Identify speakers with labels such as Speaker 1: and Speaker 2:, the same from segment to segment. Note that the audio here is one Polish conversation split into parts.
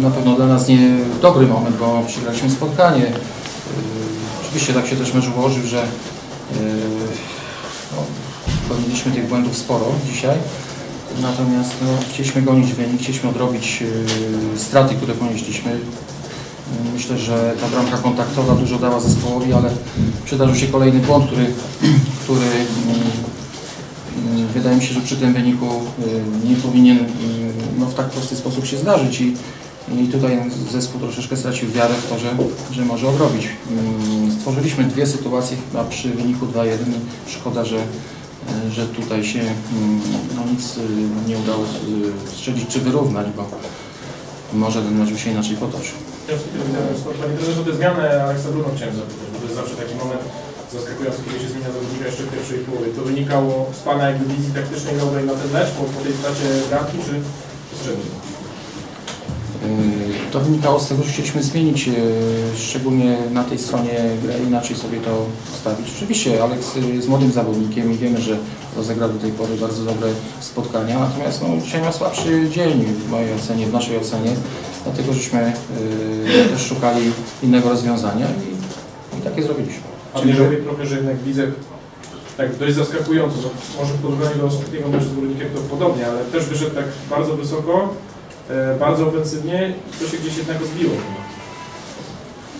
Speaker 1: na pewno dla nas nie dobry moment, bo przegraliśmy spotkanie. Yy, Oczywiście tak się też mecz ułożył, że yy, no, popełniliśmy tych błędów sporo dzisiaj. Natomiast no, chcieliśmy gonić wynik, chcieliśmy odrobić yy, straty, które ponieśliśmy. Myślę, że ta bramka kontaktowa dużo dała zespołowi, ale przydarzył się kolejny błąd, który, który yy, yy, wydaje mi się, że przy tym wyniku nie powinien no, w tak prosty sposób się zdarzyć i, i tutaj zespół troszeczkę stracił wiarę w to, że, że może odrobić. Yy, Stworzyliśmy dwie sytuacje chyba przy wyniku 2-1 i szkoda, że, yy, że tutaj się yy, no, nic yy, nie udało yy, strzelić czy wyrównać, bo może ten mecz się inaczej potoczył.
Speaker 2: Panie trenerze, tę zmianę Aleksa Bruno chciałem zapytać, bo to jest zawsze taki moment zaskakujący, kiedy się zmienia zawodnika jeszcze w pierwszej połowie. To wynikało z Pana jakby wizji taktycznej na ten mecz po, po tej stracie bramki, czy czy z czego?
Speaker 1: To wynikało z tego, że chcieliśmy zmienić, yy, szczególnie na tej stronie grę, inaczej sobie to postawić. Oczywiście Aleks jest młodym zawodnikiem i wiemy, że rozegrał do tej pory bardzo dobre spotkania, natomiast no, dzisiaj miał słabszy dzień w mojej ocenie, w naszej ocenie, dlatego żeśmy yy, też szukali innego rozwiązania i, i takie zrobiliśmy.
Speaker 2: A nie żałuję trochę, że jednak widzę tak dość zaskakująco, no, może w porównaniu do ostatniego meczu z Górnikiem to podobnie, ale też wyszedł tak bardzo wysoko, e, bardzo ofensywnie i to się gdzieś jednak odbiło.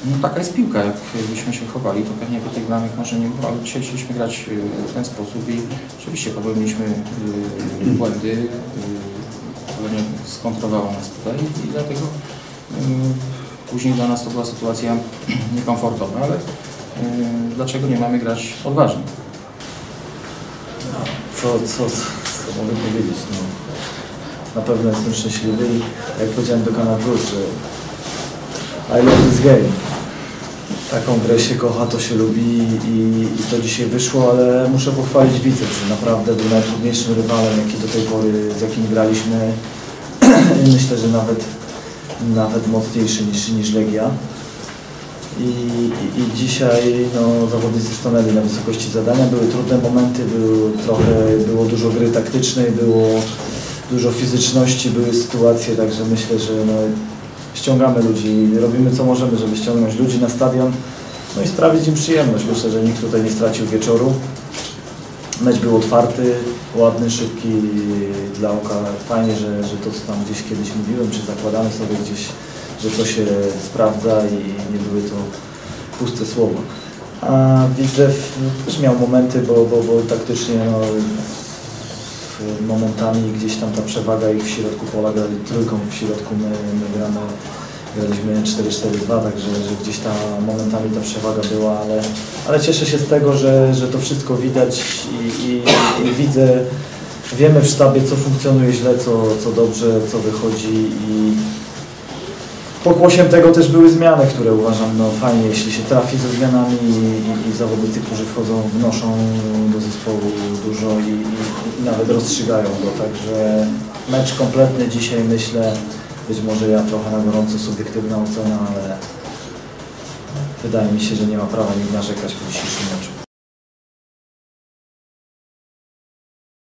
Speaker 1: No, taka jest piłka, jakbyśmy się chowali, to pewnie by tych bramek może nie było, ale dzisiaj chcieliśmy grać yy, w ten sposób i rzeczywiście popełniliśmy yy, błędy, yy, które nie skontrowało nas tutaj i, dlatego yy, później dla nas to była sytuacja niekomfortowa, ale dlaczego nie mamy grać odważnie?
Speaker 3: Co, co, co mogę powiedzieć? No, na pewno jestem szczęśliwy i jak powiedziałem do Kanadu, że I love this game. Taką grę się kocha, to się lubi i, i to dzisiaj wyszło, ale muszę pochwalić widzę, że naprawdę był najtrudniejszym rywalem, jaki do tej pory, z jakim graliśmy. Myślę, że nawet, nawet mocniejszy niż, niż Legia. I, i, I dzisiaj no, zawodnicy stanęli na wysokości zadania. Były trudne momenty, było, trochę, było dużo gry taktycznej, było dużo fizyczności, były sytuacje, także myślę, że no, ściągamy ludzi, robimy co możemy, żeby ściągnąć ludzi na stadion no i sprawić im przyjemność. Myślę, że nikt tutaj nie stracił wieczoru. Mecz był otwarty, ładny, szybki dla oka. Fajnie, że, że to, co tam gdzieś kiedyś mówiłem, czy zakładamy sobie gdzieś, że to się sprawdza i nie były to puste słowa. A Widzew też miał momenty, bo, bo, bo taktycznie no, momentami gdzieś tam ta przewaga ich w środku pola grali trójką, w środku my, my gramy, graliśmy 4-4-2, także że gdzieś tam momentami ta przewaga była, ale, ale cieszę się z tego, że, że to wszystko widać i, i, i widzę, wiemy w sztabie co funkcjonuje źle, co, co dobrze, co wychodzi i Pokłosiem tego też były zmiany, które uważam no, fajnie, jeśli się trafi ze zmianami i, i zawodnicy, którzy wchodzą, wnoszą do zespołu dużo i, i, i nawet rozstrzygają go. Także mecz kompletny dzisiaj myślę, być może ja trochę na gorąco subiektywna ocena, ale wydaje mi się, że nie ma prawa nikt narzekać po dzisiejszym meczu.